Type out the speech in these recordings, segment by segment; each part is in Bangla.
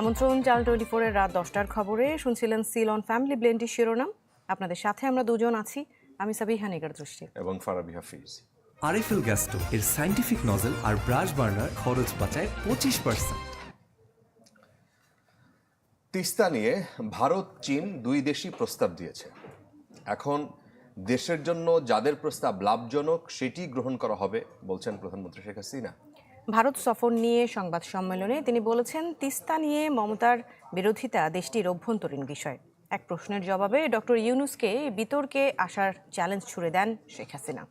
আমন্ত্রণ চাল টোয়েন্টি ফোরের রাত দশটার খবরে শুনছিলেন সিল অন ফ্যামিলি ব্লেন্ডের শিরোনাম। আপনাদের সাথে আমরা দুজন আছি। আমি সাবিহা নিগার দৃষ্টি। এবং ফারাবি হাফিজ। আরিফেল গ্যাস্টো এর সাইন্টিফিক নজল আর ব্রাশ বার্নার খরচ বাঁচায় পঁচিশ পার্সেন্ট তিস্তা নিয়ে ভারত চীন দুই দেশই প্রস্তাব দিয়েছে। এখন দেশের জন্য যাদের প্রস্তাব লাভজনক সেটি গ্রহণ করা হবে বলছেন প্রধানমন্ত্রী শেখ হাসিনা। ভারত সফর নিয়ে সংবাদ সম্মেলনে তিনি বলেছেন তিস্তা নিয়ে মমতার বিরোধিতা দেশটির অভ্যন্তরীণ বিষয়। এক প্রশ্নের জবাবে ডক্টর ইউনুসকে বিতর্কে আসার চ্যালেঞ্জ ছুড়ে দেন শেখ হাসিনা।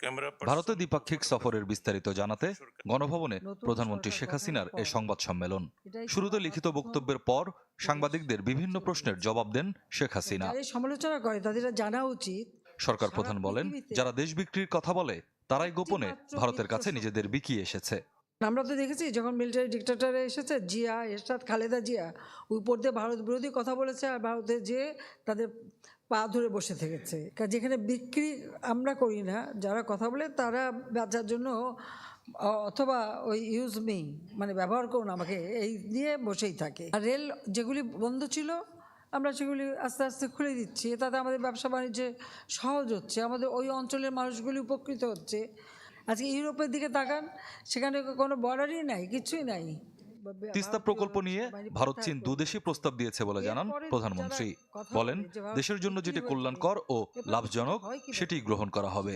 ক্যামেরা ভারতে দ্বিপাক্ষিক সফরের বিস্তারিত জানাতে গণভবনে প্রধানমন্ত্রী শেখ হাসিনার এ সংবাদ সম্মেলন। শুরুতে লিখিত বক্তব্যের পর সাংবাদিকদের বিভিন্ন প্রশ্নের জবাব দেন শেখ হাসিনা। সমালোচনা করে তাদের জানা উচিত। সরকার প্রধান বলেন যারা দেশ বিক্রির কথা বলে তারাই গোপনে ভারতের কাছে নিজেদের বিকিয়ে এসেছে। আমরা তো দেখেছি যখন মিলিটারি ডিক্টেটরে এসেছে জিয়া এরশাদ খালেদা জিয়া উপর দিয়ে ভারত বিরোধী কথা বলেছে আর ভারতে যে তাদের পা ধরে বসে থেকেছে। কারণ যেখানে বিক্রি আমরা করি না যারা কথা বলে তারা বাঁচার জন্য অথবা ওই ইউজ মি মানে ব্যবহার করুন আমাকে এই নিয়ে বসেই থাকে। আর রেল যেগুলি বন্ধ ছিল আমরা সেগুলি আস্তে আস্তে খুলে দিচ্ছি। তাতে আমাদের ব্যবসা বাণিজ্যে সহজ হচ্ছে। আমাদের ওই অঞ্চলের মানুষগুলি উপকৃত হচ্ছে। আজকে ইউরোপের দিকে তাকান সেখানে কোনো বর্ডারই নাই কিছুই নাই। তিস্তা প্রকল্প নিয়ে ভারত চীন দুদেশই প্রস্তাব দিয়েছে বলে জানান প্রধানমন্ত্রী। বলেন দেশের জন্য যেটি কল্যাণকর ও লাভজনক সেটি গ্রহণ করা হবে।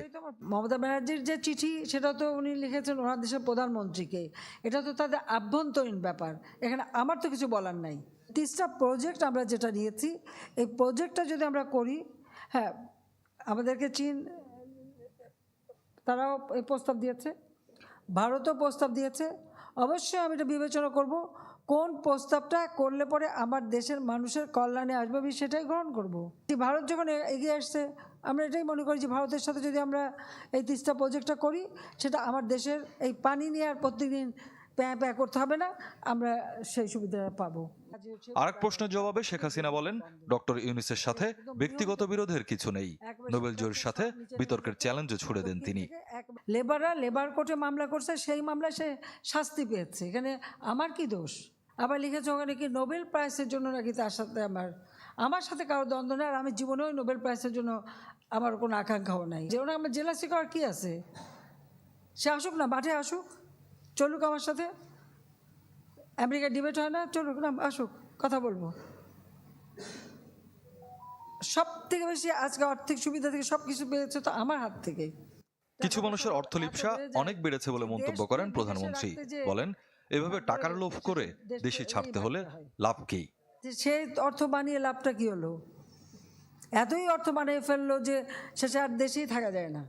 মমতা ব্যানার্জির যে চিঠি সেটা তো উনি লিখেছেন ওনার দেশের প্রধানমন্ত্রীকে। এটা তো তাদের আভ্যন্তরীণ ব্যাপার। এখানে আমার তো কিছু বলার নাই। তিস্তা প্রজেক্ট আমরা যেটা নিয়েছি, এই প্রজেক্টটা যদি আমরা করি হ্যাঁ আমাদেরকে চীন, তারাও এই প্রস্তাব দিয়েছে, ভারতও প্রস্তাব দিয়েছে। অবশ্যই আমি এটা বিবেচনা করব, কোন প্রস্তাবটা করলে পরে আমার দেশের মানুষের কল্যাণে আসবে, আমি সেটাই গ্রহণ করব। ভারত যখন এগিয়ে আসছে, আমরা এটাই মনে করি যে ভারতের সাথে যদি আমরা এই তিস্তা প্রজেক্টটা করি, সেটা আমার দেশের এই পানি নিয়ে আর প্রত্যেকদিন প্যাঁ প্যাঁ করতে হবে না আমরা সেই সুবিধাটা পাবো। আরেক প্রশ্নের জবাবে শেখ হাসিনা বলেন ডক্টর ইউনিসের সাথে ব্যক্তিগত বিরোধের কিছু নেই। নোবেল জয়ের সাথে বিতর্কের চ্যালেঞ্জও ছুড়ে দেন তিনি। লেবাররা লেবার কোর্টে মামলা করছে সেই মামলায় সে শাস্তি পেয়েছে। এখানে আমার কি দোষ? আবার লিখেছে ওখানে কি নোবেল প্রাইজের জন্য নাকি তার সাথে আমার আমার সাথে কারও দ্বন্দ্ব নেই আর আমি জীবনেও নোবেল প্রাইজের জন্য আমার কোনো আকাঙ্ক্ষাও নাই। যে আমার জেলা করার কি আছে? সে আসুক না মাঠে আসুক। চলুক আমার সাথে। আমেরিকার ডিবেট হয় না চলুক না আসুক কথা বলব। সব থেকে বেশি আজকে আর্থিক সুবিধা থেকে সব কিছু পেয়েছে তো আমার হাত থেকে। কিছু মানুষের অর্থলিপ্সা অনেক বেড়েছে বলে মন্তব্য করেন প্রধানমন্ত্রী। বলেন এভাবে টাকার লোভ করে দেশে ছাড়তে হলে লাভ কি? সে অর্থ বানিয়ে লাভটা কি হলো? এতই অর্থ বানিয়ে ফেলল যে শেষে আর দেশেই থাকা যায় না।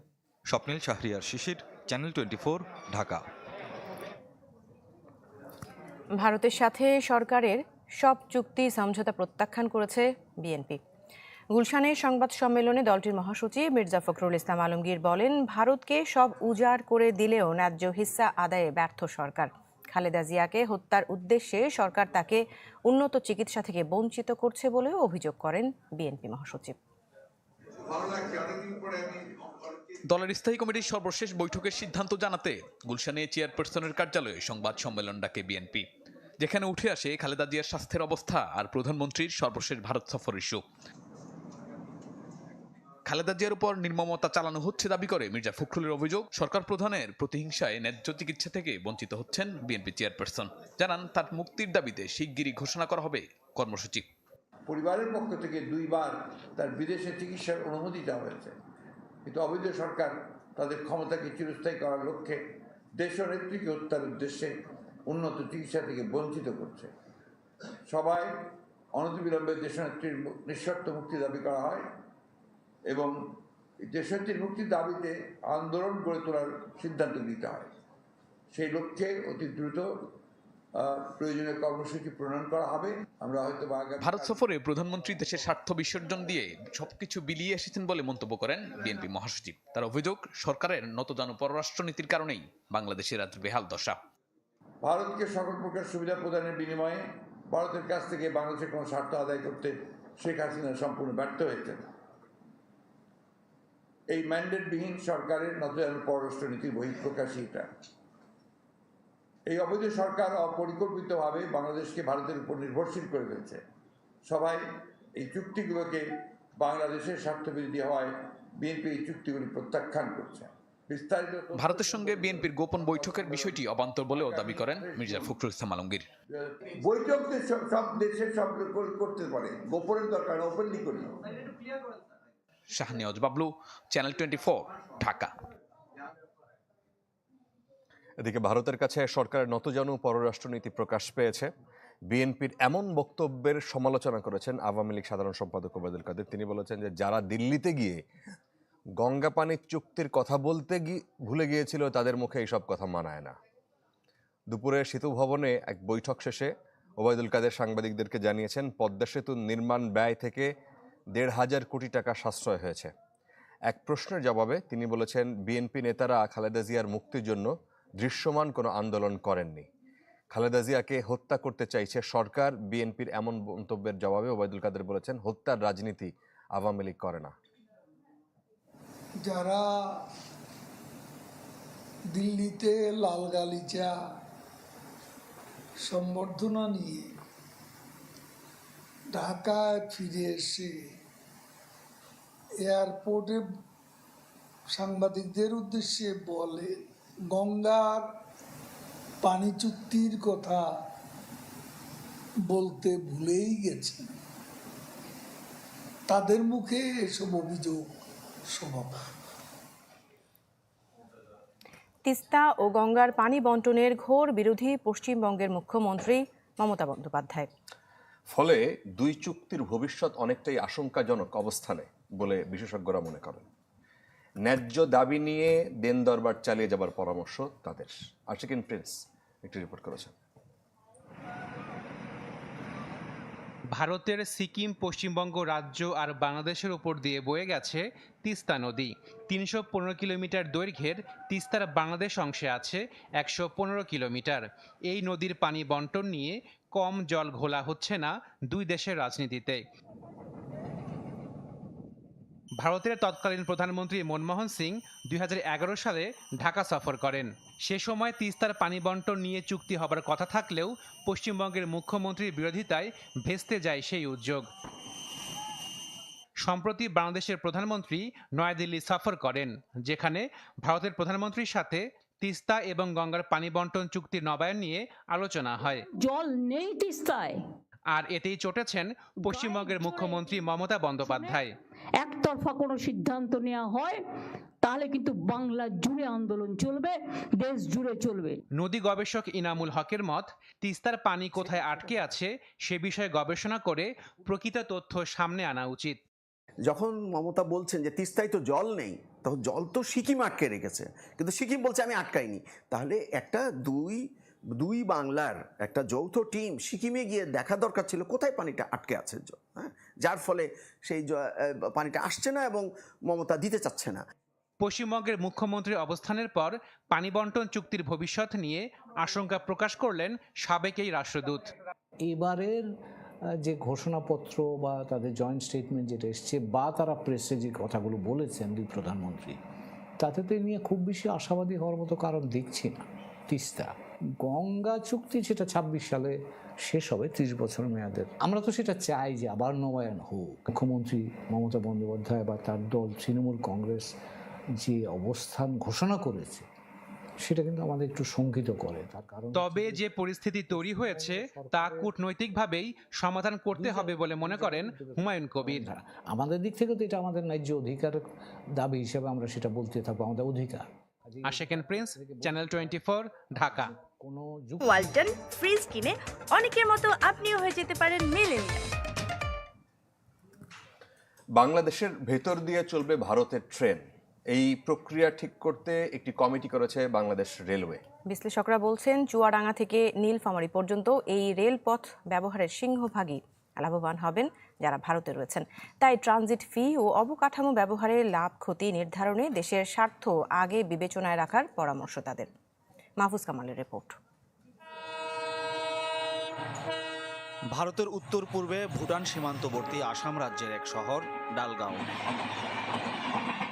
Swapnil Shahriar Shishir channel twenty Dhaka. ভারতের সাথে সরকারের সব চুক্তি সমঝোতা প্রত্যাখ্যান করেছে বিএনপি। গুলশানে সংবাদ সম্মেলনে দলটির মহাসচিব মির্জা ফখরুল ইসলাম আলমগীর বলেন, ভারতকে সব উজাড় করে দিলেও ন্যায্য হিস্সা আদায়ে ব্যর্থ সরকার। খালেদা জিয়াকে হত্যার উদ্দেশ্যে সরকার তাকে উন্নত চিকিৎসা থেকে বঞ্চিত করছে বলেও অভিযোগ করেন বিএনপি মহাসচিব। দলের স্থায়ী কমিটির সর্বশেষ বৈঠকের সিদ্ধান্ত জানাতে গুলশানে চেয়ারপারসনের কার্যালয়ে সংবাদ সম্মেলন ডাকে বিএনপি। যেখানে উঠে আসে খালেদা জিয়ার স্বাস্থ্যের অবস্থা আর প্রধানমন্ত্রীর সর্বশেষ ভারত সফর ইস্যু। খালেদা জিয়ার উপর নির্মমতা চালানো হচ্ছে দাবি করে মির্জা ফখরুলের অভিযোগ। সরকার প্রধানের প্রতিহিংসায় ন্যায্য চিকিৎসা থেকে বঞ্চিত হচ্ছেন বিএনপি চেয়ারপারসন। জানান, তার মুক্তির দাবিতে শিগগিরই ঘোষণা করা হবে কর্মসূচি। পরিবারের পক্ষ থেকে দুইবার তার বিদেশে চিকিৎসার অনুমতি দেওয়া হয়েছে। কিন্তু অবৈধ সরকার তাদের ক্ষমতাকে চিরস্থায়ী করার লক্ষ্যে দেশ দেশনেত্রীকে হত্যার উদ্দেশ্যে উন্নত চিকিৎসা থেকে বঞ্চিত করছে। সবাই অনতিবিলম্বে দেশনেত্রীর নিঃশর্ত মুক্তি দাবি করা হয় এবং দেশনেত্রীর মুক্তির দাবিতে আন্দোলন গড়ে তোলার সিদ্ধান্ত নিতে হয়। সেই লক্ষ্যে অতি দ্রুত প্রয়োজনীয় কর্মসূচি প্রণয়ন করা হবে। আমরা হয়তো ভারত সফরে প্রধানমন্ত্রী দেশের স্বার্থ বিসর্জন দিয়ে সবকিছু বিলিয়ে এসেছেন বলে মন্তব্য করেন বিএনপি মহাসচিব। তার অভিযোগ সরকারের নতজানু পররাষ্ট্রনীতির কারণেই বাংলাদেশের আজ বেহাল দশা। ভারতকে সকল প্রকার সুবিধা প্রদানের বিনিময়ে ভারতের কাছ থেকে বাংলাদেশের কোনো স্বার্থ আদায় করতে শেখ হাসিনা সম্পূর্ণ ব্যর্থ হয়েছেন। এই ম্যান্ডেটবিহীন সরকারের নতুন পররাষ্ট্রনীতির বহিঃপ্রকাশই এটা। এই অবৈধ সরকার অপরিকল্পিতভাবে বাংলাদেশকে ভারতের উপর নির্ভরশীল করে ফেলছে। সবাই এই চুক্তিগুলোকে বাংলাদেশের স্বার্থবিরোধী হওয়ায় বিএনপি এই চুক্তিগুলি প্রত্যাখ্যান করছে। ভারতের সঙ্গে বিএনপির গোপন বৈঠকের বিষয়টি অবান্তর বলেও দাবি করেন মির্জা ফখরুল ইসলাম আলমগীর। বৈঠক সব- সব দেশের সব করতে পারে। গোপনের দরকার ওপেনলি করি। Shahniaz Bablu channel twenty Dhaka. এদিকে ভারতের কাছে সরকারের নতজানু পররাষ্ট্রনীতি প্রকাশ পেয়েছে। বিএনপির এমন বক্তব্যের সমালোচনা করেছেন আওয়ামী লীগ সাধারণ সম্পাদক ওবায়দুল কাদের। তিনি বলেছেন যে যারা দিল্লিতে গিয়ে গঙ্গা পানির চুক্তির কথা বলতে গিয়ে ভুলে গিয়েছিল, তাদের মুখে এইসব কথা মানায় না। দুপুরে সেতু ভবনে এক বৈঠক শেষে ওবায়দুল কাদের সাংবাদিকদেরকে জানিয়েছেন, পদ্মা সেতু নির্মাণ ব্যয় থেকে দেড় হাজার কোটি টাকা সাশ্রয় হয়েছে। এক প্রশ্নের জবাবে তিনি বলেছেন, বিএনপি নেতারা খালেদা জিয়ার মুক্তির জন্য দৃশ্যমান কোনো আন্দোলন করেননি। খালেদা জিয়াকে হত্যা করতে চাইছে সরকার, বিএনপির এমন মন্তব্যের জবাবে ওবায়দুল কাদের বলেছেন, হত্যার রাজনীতি আওয়ামী লীগ করে না। যারা দিল্লিতে লাল গালিচা সম্বর্ধনা নিয়ে ঢাকায় ফিরে এসে এয়ারপোর্টে সাংবাদিকদের উদ্দেশ্যে বলে, গঙ্গার পানি চুক্তির কথা বলতে ভুলেই গেছেন। তাদের মুখে এসব অভিযোগ তিস্তা ও গঙ্গার পানি বন্টনের ঘোর বিরোধী পশ্চিমবঙ্গের মুখ্যমন্ত্রী মমতা বন্দ্যোপাধ্যায়। ফলে দুই চুক্তির ভবিষ্যৎ অনেকটাই আশঙ্কাজনক অবস্থানে বলে বিশেষজ্ঞরা মনে করেন। ন্যায্য দাবি নিয়ে দেন দরবার চালিয়ে যাবার পরামর্শ তাদের। আশিকিন প্রিন্স একটি রিপোর্ট করেছেন। ভারতের সিকিম, পশ্চিমবঙ্গ রাজ্য আর বাংলাদেশের উপর দিয়ে বয়ে গেছে তিস্তা নদী। তিনশো পনেরো কিলোমিটার দৈর্ঘ্যের তিস্তার বাংলাদেশ অংশে আছে একশো পনেরো কিলোমিটার। এই নদীর পানি বন্টন নিয়ে কম জল ঘোলা হচ্ছে না দুই দেশের রাজনীতিতে। ভারতের তৎকালীন প্রধানমন্ত্রী মনমোহন সিং দুই হাজার এগারো সালে ঢাকা সফর করেন। সে সময় তিস্তার পানি বন্টন নিয়ে চুক্তি হবার কথা থাকলেও পশ্চিমবঙ্গের মুখ্যমন্ত্রীর বিরোধিতায় ভেস্তে যায় সেই উদ্যোগ। সম্প্রতি বাংলাদেশের প্রধানমন্ত্রী নয়াদিল্লি সফর করেন যেখানে ভারতের প্রধানমন্ত্রীর সাথে তিস্তা এবং গঙ্গার পানি বন্টন চুক্তির নবায়ন নিয়ে আলোচনা হয়। জল নেই তিস্তায়। আর এতেই চটেছেন পশ্চিমবঙ্গের মুখ্যমন্ত্রী মমতা বন্দ্যোপাধ্যায়। একতরফা কোনো সিদ্ধান্ত নেওয়া হয় তাহলে কিন্তু বাংলা জুড়ে আন্দোলন চলবে দেশ জুড়ে চলবে। নদী গবেষক ইনামুল হকের মত তিস্তার পানি কোথায় আটকে আছে সে বিষয়ে গবেষণা করে প্রকৃত তথ্য সামনে আনা উচিত। যখন মমতা বলছেন যে তিস্তায় তো জল নেই তখন জল তো সিকিম আটকে রেখেছে কিন্তু সিকিম বলছে আমি আটকাইনি তাহলে একটা দুই দুই বাংলার একটা যৌথ টিম সিকিমে গিয়ে দেখা দরকার ছিল কোথায় পানিটা আটকে আছে হ্যাঁ? যার ফলে সেই পানিটা আসছে না এবং মমতা দিতে চাচ্ছে না। পশ্চিমবঙ্গের মুখ্যমন্ত্রীর অবস্থানের পর পানি বন্টন চুক্তির ভবিষ্যৎ নিয়ে আশঙ্কা প্রকাশ করলেন সাবেক এই রাষ্ট্রদূত। এবারের যে ঘোষণাপত্র বা তাদের জয়েন্ট স্টেটমেন্ট যেটা এসছে বা তারা প্রেসে যে কথাগুলো বলেছেন দুই প্রধানমন্ত্রী তাতে তো এ নিয়ে খুব বেশি আশাবাদী হওয়ার মতো কারণ দেখছি না তিস্তা। গঙ্গা চুক্তি সেটা ছাব্বিশ সালে শেষ হবে ত্রিশ বছর মেয়াদের। আমরা তো সেটা চাই যে আবার নবায়ন হোক। মুখ্যমন্ত্রী মমতা বন্দ্যোপাধ্যায় বা তার দল তৃণমূল কংগ্রেস যে অবস্থান ঘোষণা করেছে সেটা কিন্তু আমাদের একটু শঙ্কিত করে। তার কারণ তবে যে পরিস্থিতি তৈরি হয়েছে তা কূটনৈতিকভাবেই সমাধান করতে হবে বলে মনে করেন হুমায়ুন কবির। আমাদের দিক থেকে তো এটা আমাদের ন্যায্য অধিকার দাবি হিসেবে আমরা সেটা বলতে থাকব আমাদের অধিকার। Asheken prince channel twenty Dhaka. কোনো ওয়ালটন ফ্রিজ কিনে অনেকের মতো আপনিও হয়ে যেতে পারেন মিলেনিয়াল। বাংলাদেশের ভেতর দিয়ে চলবে ভারতের ট্রেন। এই প্রক্রিয়া ঠিক করতে একটি কমিটি করেছে বাংলাদেশ রেলওয়ে। বিশ্লেষকরা বলছেন চুয়াডাঙ্গা থেকে নীলফামারী পর্যন্ত এই রেলপথ ব্যবহারের সিংহভাগই লাভবান হবেন যারা ভারতে রয়েছেন। তাই ট্রানজিট ফি ও অবকাঠামো ব্যবহারের লাভ ক্ষতি নির্ধারণে দেশের স্বার্থ আগে বিবেচনায় রাখার পরামর্শ তাদের। মাহফুজ কামালের রিপোর্ট ভারতের উত্তর পূর্বে ভুটান সীমান্তবর্তী আসাম রাজ্যের এক শহর ডালগাঁও।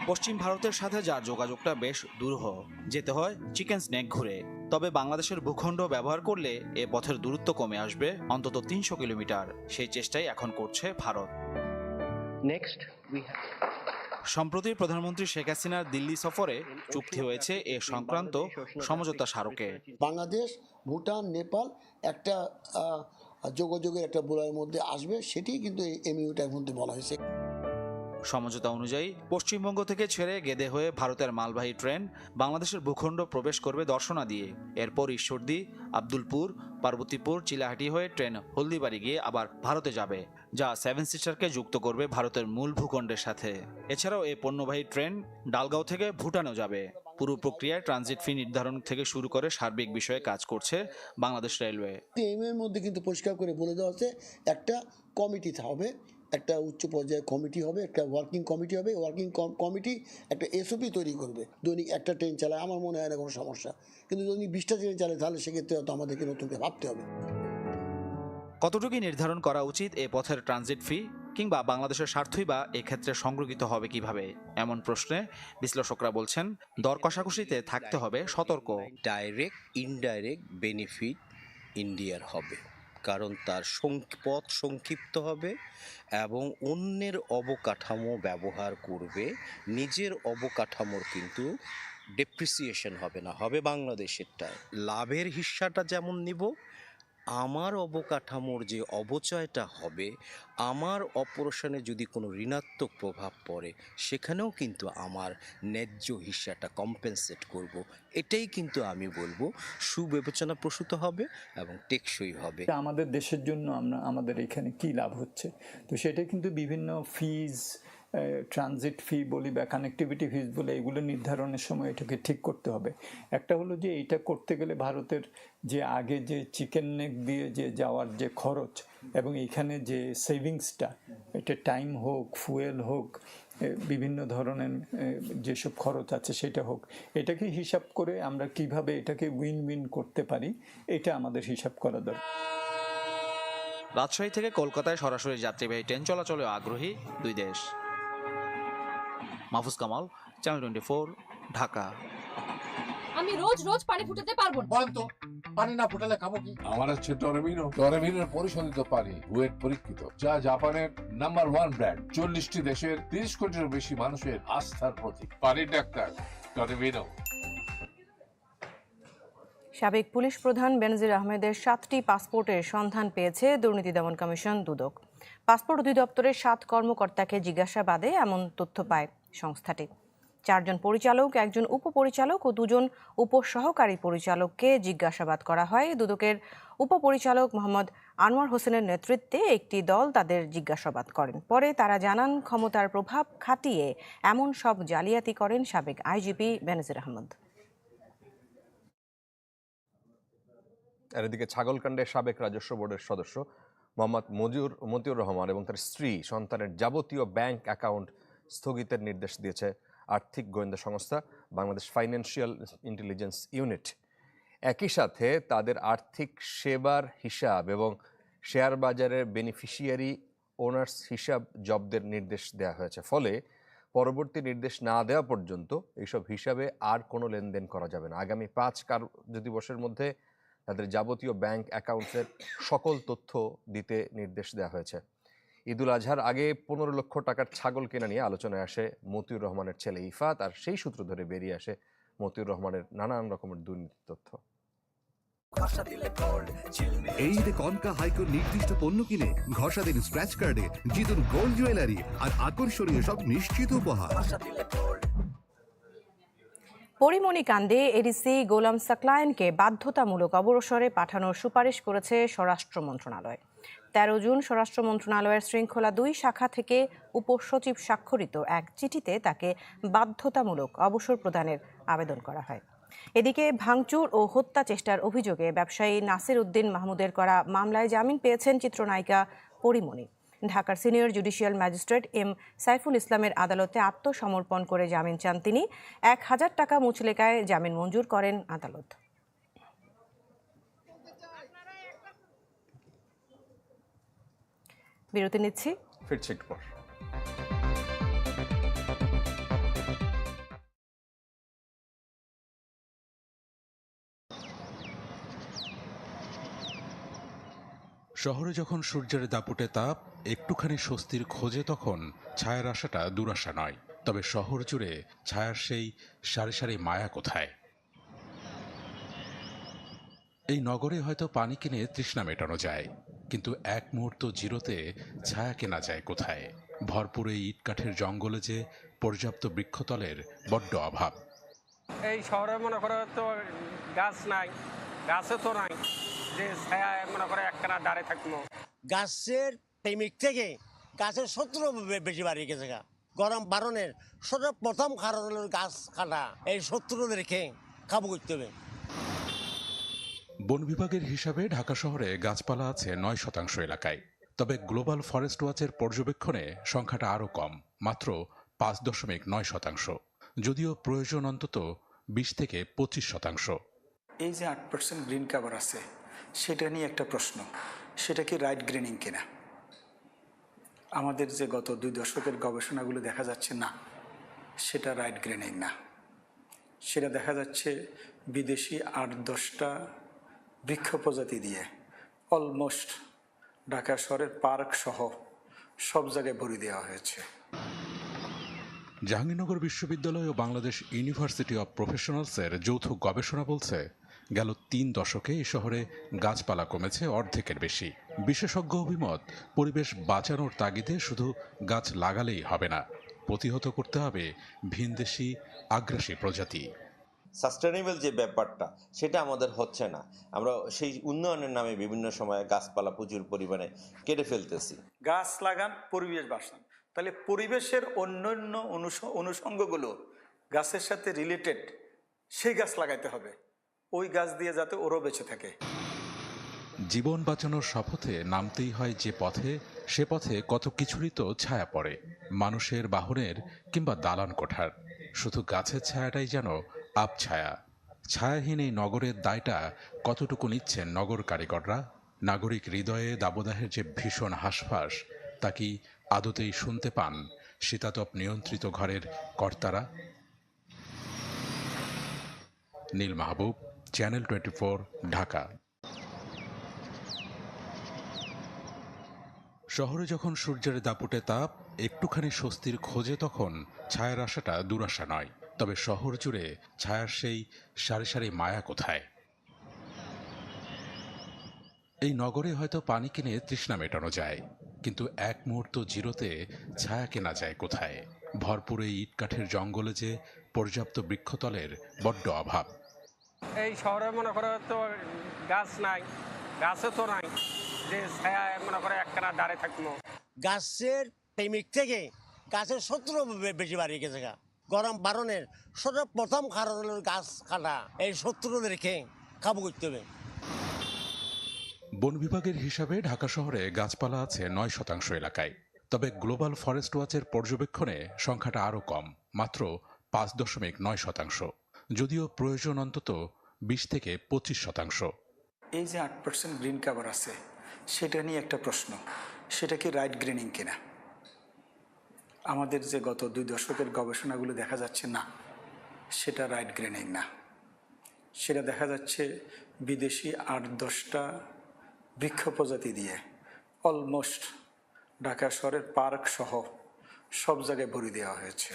পশ্চিম ভারতের সাথে যার যোগাযোগটা বেশ দূরহ। যেতে হয় চিকেন স্নেক ঘুরে। তবে বাংলাদেশের ভূখণ্ড ব্যবহার করলে এ পথের দূরত্ব কমে আসবে অন্তত তিনশো কিলোমিটার। সেই চেষ্টাই এখন করছে ভারত। নেক্সট উই সম্প্রতি প্রধানমন্ত্রী শেখ হাসিনার দিল্লি সফরে চুক্তি হয়েছে এ সংক্রান্ত সমঝোতা স্মারকে। বাংলাদেশ, ভুটান, নেপাল একটা যোগাযোগের একটা বলয়ের মধ্যে আসবে সেটি কিন্তু এমইউটার মধ্যে বলা হয়েছে। সমঝোতা অনুযায়ী পশ্চিমবঙ্গ থেকে ছেড়ে গেদে হয়ে ভারতের মালবাহী ট্রেন বাংলাদেশের ভূখণ্ড প্রবেশ করবে দর্শনা দিয়ে। এরপর ঈশ্বরদী, আব্দুলপুর, পার্বতীপুর, চিলাহাটি হয়ে ট্রেন হলদিবাড়ি গিয়ে আবার ভারতে যাবে, যা সেভেন সিস্টারকে যুক্ত করবে ভারতের মূল ভূখণ্ডের সাথে। এছাড়াও এই পণ্যবাহী ট্রেন ডালগাঁও থেকে ভুটানেও যাবে। পুরো প্রক্রিয়ায় ট্রানজিট ফি নির্ধারণ থেকে শুরু করে সার্বিক বিষয়ে কাজ করছে বাংলাদেশ রেলওয়ে। এর মধ্যে কিন্তু পরিষ্কার করে বলে দেওয়া আছে একটা কমিটি হবে একটা উচ্চ পর্যায়ের কমিটি হবে একটা ওয়ার্কিং কমিটি হবে ওয়ার্কিং কমিটি একটা এসওপি তৈরি করবে। দৈনিক একটা ট্রেন চালায় আমার মনে হয় না কোনো সমস্যা। কিন্তু যদি বিশটা ট্রেন চালায় তাহলে সেক্ষেত্রে হয়তো আমাদেরকে নতুনকে ভাবতে হবে। কতটুকু নির্ধারণ করা উচিত এ পথের ট্রানজিট ফি কিংবা বাংলাদেশের স্বার্থই বা এক্ষেত্রে সংরক্ষিত হবে কীভাবে? এমন প্রশ্নে বিশ্লেষকরা বলছেন দর কষাকষিতে থাকতে হবে সতর্ক। ডাইরেক্ট ইনডাইরেক্ট বেনিফিট ইন্ডিয়ার হবে। কারণ তার পথ সংক্ষিপ্ত হবে এবং অন্যের অবকাঠামো ব্যবহার করবে। নিজের অবকাঠামোর কিন্তু ডেপ্রিসিয়েশন হবে না, হবে বাংলাদেশেরটা লাভের হিস্সাটা যেমন নিব আমার অবকাঠামোর যে অবচয়টা হবে, আমার অপারেশনে যদি কোনো ঋণাত্মক প্রভাব পড়ে, সেখানেও কিন্তু আমার ন্যায্য হিসাটা কম্পেনসেট করব। এটাই কিন্তু আমি বলব, সুবিবেচনা প্রসূত হবে এবং টেকসই হবে। আমাদের দেশের জন্য আমরা, আমাদের এখানে কি লাভ হচ্ছে? তো সেটা কিন্তু বিভিন্ন ফিজ ট্রানজিট ফি বলি বা কানেক্টিভিটি ফিজ বলে, এগুলো নির্ধারণের সময় এটাকে ঠিক করতে হবে। একটা হলো যে এটা করতে গেলে ভারতের যে আগে যে চিকেন নেক দিয়ে যে যাওয়ার যে খরচ এবং এখানে যে সেভিংসটা এটা টাইম হোক ফুয়েল হোক বিভিন্ন ধরনের যেসব খরচ আছে সেটা হোক, এটাকে হিসাব করে আমরা কীভাবে এটাকে উইন উইন করতে পারি, এটা আমাদের হিসাব করা দরকার। রাজশাহী থেকে কলকাতায় সরাসরি যাত্রীবাহী ট্রেন চলাচলে আগ্রহী দুই দেশ। Mahfuz Kamal channel twenty four Dhaka. আমি রোজ রোজ পানি ফুটাতে পারব না। বলেন তো পানি না ফুটালে খাব কি? আমার হচ্ছে টরেমিনো টরেমিনোর পরিশোধিত পানি বুয়েট পরীক্ষিত যা জাপানের নাম্বার ওয়ান ব্র্যান্ড চল্লিশটি দেশের তিরিশ কোটির বেশি মানুষের আস্থার প্রতীক। পানির ডাক্তার টরেমিনো সাবেক পুলিশ প্রধান বেনজির আহমেদের সাতটি পাসপোর্টের সন্ধান পেয়েছে দুর্নীতি দমন কমিশন দুদক। পাসপোর্ট অধিদপ্তরের সাত কর্মকর্তাকে জিজ্ঞাসাবাদে এমন তথ্য পায়। সংস্থাটি। চারজন পরিচালক, একজন উপপরিচালক ও দুজন উপসহকারী পরিচালককে জিজ্ঞাসাবাদ করা হয়। দুদকের উপপরিচালক মোহাম্মদ আনোয়ার হোসেনের নেতৃত্বে একটি দল তাদের জিজ্ঞাসাবাদ করেন। পরে তারা জানান, ক্ষমতার প্রভাব খাটিয়ে এমন সব জালিয়াতি করেন সাবেক আইজিপি বেনজির আহমদ। আর এদিকে ছাগলকাণ্ডের সাবেক রাজস্ব বোর্ডের সদস্য মোহাম্মদ মজিউর, মতিউর রহমান এবং তার স্ত্রী সন্তানের যাবতীয় ব্যাংক অ্যাকাউন্ট স্থগিতের নির্দেশ দিয়েছে আর্থিক গোয়েন্দা সংস্থা বাংলাদেশ ফাইন্যান্সিয়াল ইন্টেলিজেন্স ইউনিট একই সাথে তাদের আর্থিক সেবার হিসাব এবং শেয়ার বাজারের বেনিফিশিয়ারি ওনার্স হিসাব জব্দের নির্দেশ দেওয়া হয়েছে। ফলে পরবর্তী নির্দেশ না দেওয়া পর্যন্ত এইসব হিসাবে আর কোনো লেনদেন করা যাবে না। আগামী পাঁচ কার্যদিবসের মধ্যে তাদের যাবতীয় ব্যাংক অ্যাকাউন্টসের সকল তথ্য দিতে নির্দেশ দেওয়া হয়েছে। ঈদুল আজহার আগে পনেরো লক্ষ টাকার ছাগল কেনা নিয়ে আলোচনায় আসে মতিউর রহমানের ছেলে ইফাত আর সেই সূত্র ধরে বেরিয়ে আসে মতিউর রহমানের নানান রকমের দুর্নীতি তথ্য। এই ঈদে কনকা হাইকোর নির্দিষ্ট পণ্য কিনে ঘষা দিন স্ক্র্যাচ কার্ডে জিতুন গোল্ড জুয়েলারি আর আকর্ষণীয় সব নিশ্চিত উপহার। পরিমণি কাণ্ডে এডিসি গোলাম সাকলায়েনকে বাধ্যতামূলক অবসরে পাঠানোর সুপারিশ করেছে স্বরাষ্ট্র মন্ত্রণালয়। তেরো জুন স্বরাষ্ট্র মন্ত্রণালয়ের শৃঙ্খলা দুই শাখা থেকে উপসচিব স্বাক্ষরিত এক চিঠিতে তাকে বাধ্যতামূলক অবসর প্রদানের আবেদন করা হয়। এদিকে ভাঙচুর ও হত্যা চেষ্টার অভিযোগে ব্যবসায়ী নাসির উদ্দিন মাহমুদের করা মামলায় জামিন পেয়েছেন চিত্রনায়িকা পরিমণি। ঢাকার senior judicial magistrate M Saiful ইসলামের আদালতে আত্মসমর্পণ করে জামিন চান তিনি। এক হাজার টাকা মুচলেকায় জামিন মঞ্জুর করেন আদালত। বিরতি নিচ্ছি। ফিরছি একটু পর। শহরে যখন সূর্যের দাপুটে তাপ একটুখানি স্বস্তির খোঁজে তখন ছায়ার আশাটা দুরাশা নয়। তবে শহর জুড়ে ছায়ার সেই সারি সারি মায়া কোথায়? এই নগরে হয়তো পানি কিনে তৃষ্ণা মেটানো যায়। কিন্তু এক মুহূর্ত জিরোতে ছায়া কেনা যায় কোথায়? ভরপুর এই ইটকাঠের জঙ্গলে যে পর্যাপ্ত বৃক্ষতলের বড্ড অভাব। এই শহরে মনে করে তো গাছ নাই গাছে তো নাই যে ছায়া মনে করে একখানা দাঁড়ে থাকব। গাছের প্রেমিক থেকে গাছের শত্রু বেশি বাড়িয়ে গেছে গা। গরম বারণের সব প্রথম কারণ হলো গাছ কাটা। এই শত্রুদেরকে কাবু করতে হবে। বন বিভাগের হিসাবে ঢাকা শহরে গাছপালা আছে নয় শতাংশ এলাকায়। তবে গ্লোবাল ফরেস্ট ওয়াচের পর্যবেক্ষণে সংখ্যাটা আরও কম, মাত্র পাঁচ দশমিক নয় শতাংশ। যদিও প্রয়োজন অন্তত বিশ থেকে পঁচিশ শতাংশ। এই যে আট পার্সেন্ট গ্রিন কাভার আছে, সেটা নিয়ে একটা প্রশ্ন, সেটা কি রাইট গ্রিনিং কিনা? আমাদের যে গত দুই দশকের গবেষণাগুলো দেখা যাচ্ছে না, সেটা রাইট গ্রিনিং না। সেটা দেখা যাচ্ছে বিদেশি আট দশটা বৃক্ষ প্রজাতি দিয়ে অলমোস্ট ঢাকা শহরের পার্ক সহ সব জায়গায় ভরি দেওয়া হয়েছে। জাহাঙ্গীরনগর বিশ্ববিদ্যালয় ও বাংলাদেশ ইউনিভার্সিটি অব প্রফেশনালসের যৌথ গবেষণা বলছে, গেল তিন দশকে এই শহরে গাছপালা কমেছে অর্ধেকের বেশি। বিশেষজ্ঞ অভিমত, পরিবেশ বাঁচানোর তাগিদে শুধু গাছ লাগালেই হবে না, প্রতিহত করতে হবে ভিনদেশি আগ্রাসী প্রজাতি। সাস্টেনেবল যে ব্যাপারটা সেটা আমাদের হচ্ছে না। আমরা সেই উন্নয়নের নামে বিভিন্ন সময়ে গাছপালা প্রচুর পরিমাণে কেটে ফেলতেছি। গাছ লাগান পরিবেশ বাসান তাহলে পরিবেশের অন্যান্য অনুষ- অনুষঙ্গগুলো গাছের সাথে রিলেটেড সেই গাছ লাগাইতে হবে। ওই গাছ দিয়ে যাতে ওরও বেঁচে থাকে। জীবন বাঁচানোর শপথে নামতেই হয় যে পথে সে পথে কত কিছুরই তো ছায়া পড়ে। মানুষের বাহনের কিংবা দালান কোঠার। শুধু গাছের ছায়াটাই যেন আবছায়া ছায়াহীন এই নগরের দায়টা কতটুকু নিচ্ছেন নগর কারিগররা? নাগরিক হৃদয়ে দাবদাহের যে ভীষণ হাসফাস, তা কি আদতেই শুনতে পান শীতাতপ নিয়ন্ত্রিত ঘরের কর্তারা? Neel Mahbub, channel twenty four, Dhaka. শহরে যখন সূর্যের দাপুটে তাপ একটুখানি স্বস্তির খোঁজে, তখন ছায়ার আশাটা দুরাশা নয়। তবে শহর জুড়ে ছায়ার সেই সারি সারি মায়া কোথায়? এই নগরে হয়তো পানি কিনে তৃষ্ণা মেটানো যায় কিন্তু এক মুহূর্ত জিরোতে ছায়া কেনা যায় কোথায়? ভরপুর এই ইটকাঠের জঙ্গলে যে পর্যাপ্ত বৃক্ষতলের বড্ড অভাব। এই শহরে মনে করে তো গাছ নাই গাছও তো নাই যে ছায়া মনে করে একখানা দাঁড়িয়ে থাকব। গাছের প্রেমিক থেকে গাছের শত্রু বেশি বাড়িয়ে গেছে গা। গরম বারণের সব প্রথম কারণ হলো গাছ কাটা এই শত্রুদেরকে কাবু করতে হবে। বন বিভাগের হিসাবে ঢাকা শহরে গাছপালা আছে নয় শতাংশ এলাকায়। তবে গ্লোবাল ফরেস্ট ওয়াচের পর্যবেক্ষণে সংখ্যাটা আরও কম মাত্র পাঁচ দশমিক নয় শতাংশ। যদিও প্রয়োজন অন্তত বিশ থেকে পঁচিশ শতাংশ। এই যে আট পার্সেন্ট গ্রিন কাভার আছে সেটা নিয়ে একটা প্রশ্ন সেটা কি রাইট গ্রিনিং কিনা? আমাদের যে গত দুই দশকের গবেষণাগুলো দেখা যাচ্ছে না, সেটা রাইট গ্রিনিং না। সেটা দেখা যাচ্ছে বিদেশি আট দশটা বৃক্ষ প্রজাতি দিয়ে অলমোস্ট ঢাকা শহরের পার্ক সহ সব জায়গায় ভরি দেওয়া হয়েছে।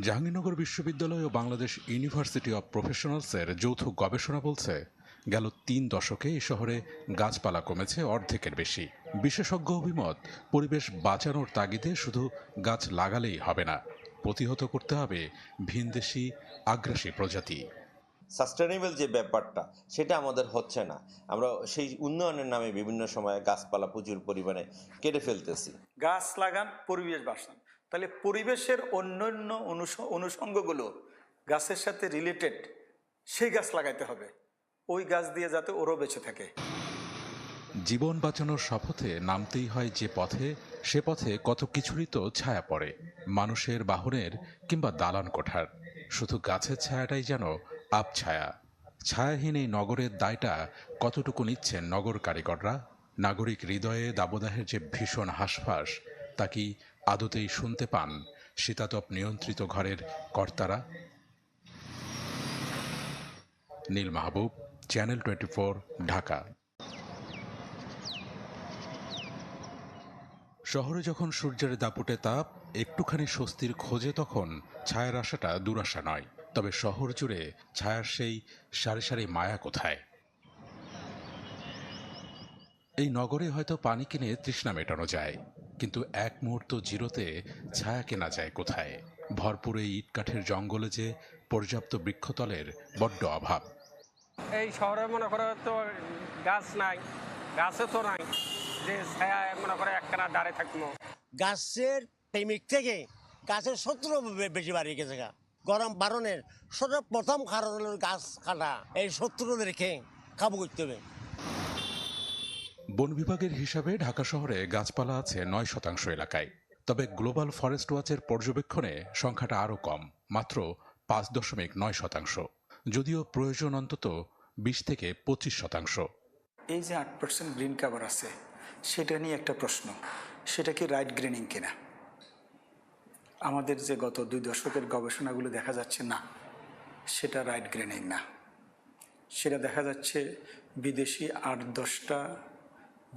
জাহাঙ্গীরনগর বিশ্ববিদ্যালয় ও বাংলাদেশ ইউনিভার্সিটি অব প্রফেশনালসের যৌথ গবেষণা বলছে গেল তিন দশকে এই শহরে গাছপালা কমেছে অর্ধেকের বেশি। বিশেষজ্ঞ অভিমত পরিবেশ বাঁচানোর তাগিদে শুধু গাছ লাগালেই হবে না প্রতিহত করতে হবে ভিনদেশি আগ্রাসী প্রজাতি। সাস্টেনেবল যে ব্যাপারটা সেটা আমাদের হচ্ছে না। আমরা সেই উন্নয়নের নামে বিভিন্ন সময়ে গাছপালা প্রচুর পরিমাণে কেটে ফেলতেছি। গাছ লাগান পরিবেশ বাঁচান। তাহলে পরিবেশের অন্যান্য অনুষ- অনুষঙ্গগুলো গাছের সাথে রিলেটেড সেই গাছ লাগাইতে হবে। ওই গাছ দিয়ে যাতে ওরও বেঁচে থাকে। জীবন বাঁচানোর শপথে নামতেই হয় যে পথে, সে পথে কত কিছুরই তো ছায়া পড়ে, মানুষের বাহনের কিংবা দালান কোঠার। শুধু গাছের ছায়াটাই যেন আবছায়া। ছায়াহীন এই নগরের দায়টা কতটুকু নিচ্ছেন নগর কারিগররা? নাগরিক হৃদয়ে দাবদাহের যে ভীষণ হাসফাস, তা কি আদতেই শুনতে পান? শীতাতপ নিয়ন্ত্রিত ঘরের কর্তারা? Neel Mahbub, channel twenty Dhaka. শহরে যখন সূর্যের দাপুটে তাপ, একটুখানি স্বস্তির খোঁজে তখন ছায়ার আশাটা দুরাশা নয়। তবে শহর জুড়ে ছায়ার সেই সারি সারি মায়া কোথায়? এই নগরে হয়তো পানি কিনে তৃষ্ণা মেটানো যায়, কিন্তু এক মুহূর্ত জিরোতে ছায়া কেনা যায় কোথায়? ভরপুর এই ইটকাঠের জঙ্গলে যে পর্যাপ্ত বৃক্ষতলের বড্ড অভাব। এই শহরে মনে করো তো গাছ নাই গাছে তো নাই যে ছায়া মনে করে একখানা দাঁড়ে থাকব। গাছের প্রেমিক থেকে গাছের শত্রু বেশি বাড়িয়ে গেছে গা। গরম বারণের সব প্রথম কারণ হলো গাছ কাটা। এই শত্রুদের রেখে কাবু করতে হবে। বন বিভাগের হিসাবে ঢাকা শহরে গাছপালা আছে নয় শতাংশ এলাকায়। তবে গ্লোবাল ফরেস্ট ওয়াচের পর্যবেক্ষণে সংখ্যাটা আরও কম মাত্র পাঁচ দশমিক নয় শতাংশ, যদিও প্রয়োজন অন্তত বিশ থেকে পঁচিশ শতাংশ। এই যে আট পার্সেন্ট গ্রিন কাভার আছে, সেটা নিয়ে একটা প্রশ্ন, সেটা কি রাইট গ্রিনিং কিনা? আমাদের যে গত দুই দশকের গবেষণাগুলো দেখা যাচ্ছে না, সেটা রাইট গ্রেনিং না। সেটা দেখা যাচ্ছে বিদেশি আট দশটা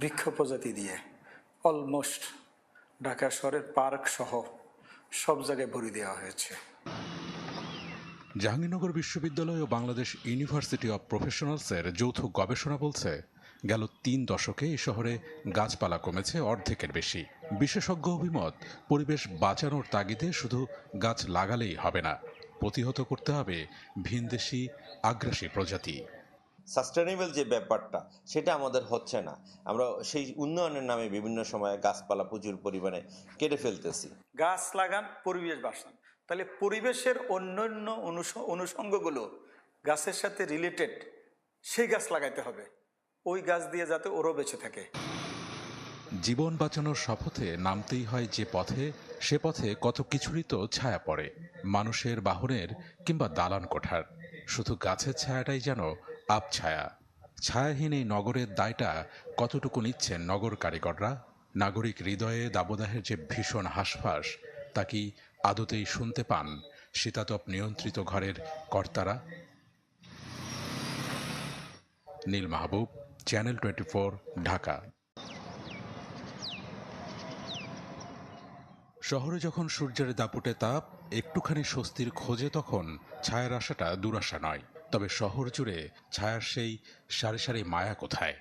বৃক্ষ প্রজাতি দিয়ে, অলমোস্ট ঢাকা শহরের পার্ক সহ সব জায়গায় ভরি দেওয়া হয়েছে। জাহাঙ্গীরনগর বিশ্ববিদ্যালয় ও বাংলাদেশ ইউনিভার্সিটি অব প্রফেশনালসের যৌথ গবেষণা বলছে গেল তিন দশকে এই শহরে গাছপালা কমেছে অর্ধেকের বেশি। বিশেষজ্ঞ অভিমত পরিবেশ বাঁচানোর তাগিদে শুধু গাছ লাগালেই হবে না প্রতিহত করতে হবে ভিনদেশি আগ্রাসী প্রজাতি। সাস্টেনেবল যে ব্যাপারটা সেটা আমাদের হচ্ছে না। আমরা সেই উন্নয়নের নামে বিভিন্ন সময়ে গাছপালা প্রচুর পরিমাণে কেটে ফেলতেছি। গাছ লাগান পরিবেশ বাঁচান। তাহলে পরিবেশের অন্যান্য অনুষ- অনুষঙ্গগুলো গাছের সাথে রিলেটেড সেই গাছ লাগাইতে হবে। ওই গাছ দিয়ে যাতে ওরও বেঁচে থাকে। জীবন বাঁচানোর শপথে নামতেই হয় যে পথে, সে পথে কত কিছুরই তো ছায়া পড়ে, মানুষের বাহনের কিংবা দালান কোঠার। শুধু গাছের ছায়াটাই যেন আপ ছায়া ছায়াহীন এই নগরের দায়টা কতটুকু নিচ্ছেন নগর কারিগররা? নাগরিক হৃদয়ে দাবদাহের যে ভীষণ হাসফাস, তা কি আদতেই শুনতে পান শীতাতপ নিয়ন্ত্রিত ঘরের কর্তারা। Neel Mahbub, channel twenty Dhaka. শহরে যখন সূর্যের দাপুটে তাপ, একটুখানি স্বস্তির খোঁজে তখন ছায়ার আশাটা দুরাশা নয়। তবে শহর জুড়ে ছায়ার সেই সারি সারি মায়া কোথায়?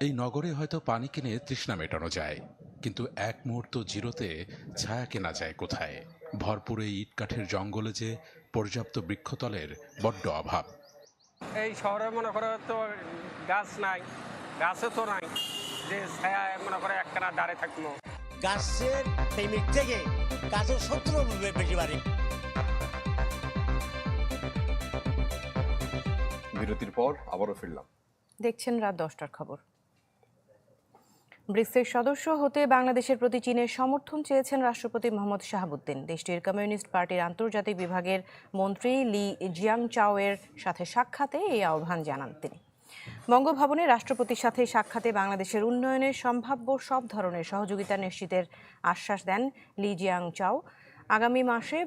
এই নগরে হয়তো পানি কিনে তৃষ্ণা মেটানো যায়। কিন্তু এক মুহূর্ত জিরোতে ছায়া কেনা যায় কোথায়? ভরপুর এই ইটকাঠের জঙ্গলে যে পর্যাপ্ত বৃক্ষতলের বড্ড অভাব। এই শহরে মনে করো তো গাছ নাই গাছে তো নাই যে ছায়া মনে করে একখানা দাঁড়ে থাকল গাছের প্রেমিক থেকে গাছের শত্রু বেশি বাড়ি। বিরতির পর আবারও ফিরলাম। দেখছেন রাত দশটার খবর। ব্রিক্সের সদস্য হতে বাংলাদেশের প্রতি চীনের সমর্থন চেয়েছেন রাষ্ট্রপতি মোহাম্মদ শাহাবুদ্দিন। দেশটির কমিউনিস্ট পার্টির আন্তর্জাতিক বিভাগের মন্ত্রী লি জিয়াং চাওয়ের সাথে সাক্ষাতে এই আহ্বান জানান তিনি। বঙ্গভবনে রাষ্ট্রপতির সাথে সাক্ষাতে বাংলাদেশের উন্নয়নের সম্ভাব্য সব ধরনের সহযোগিতা নিশ্চিতের আশ্বাস দেন লি জিয়াং চাও আগামী মাসে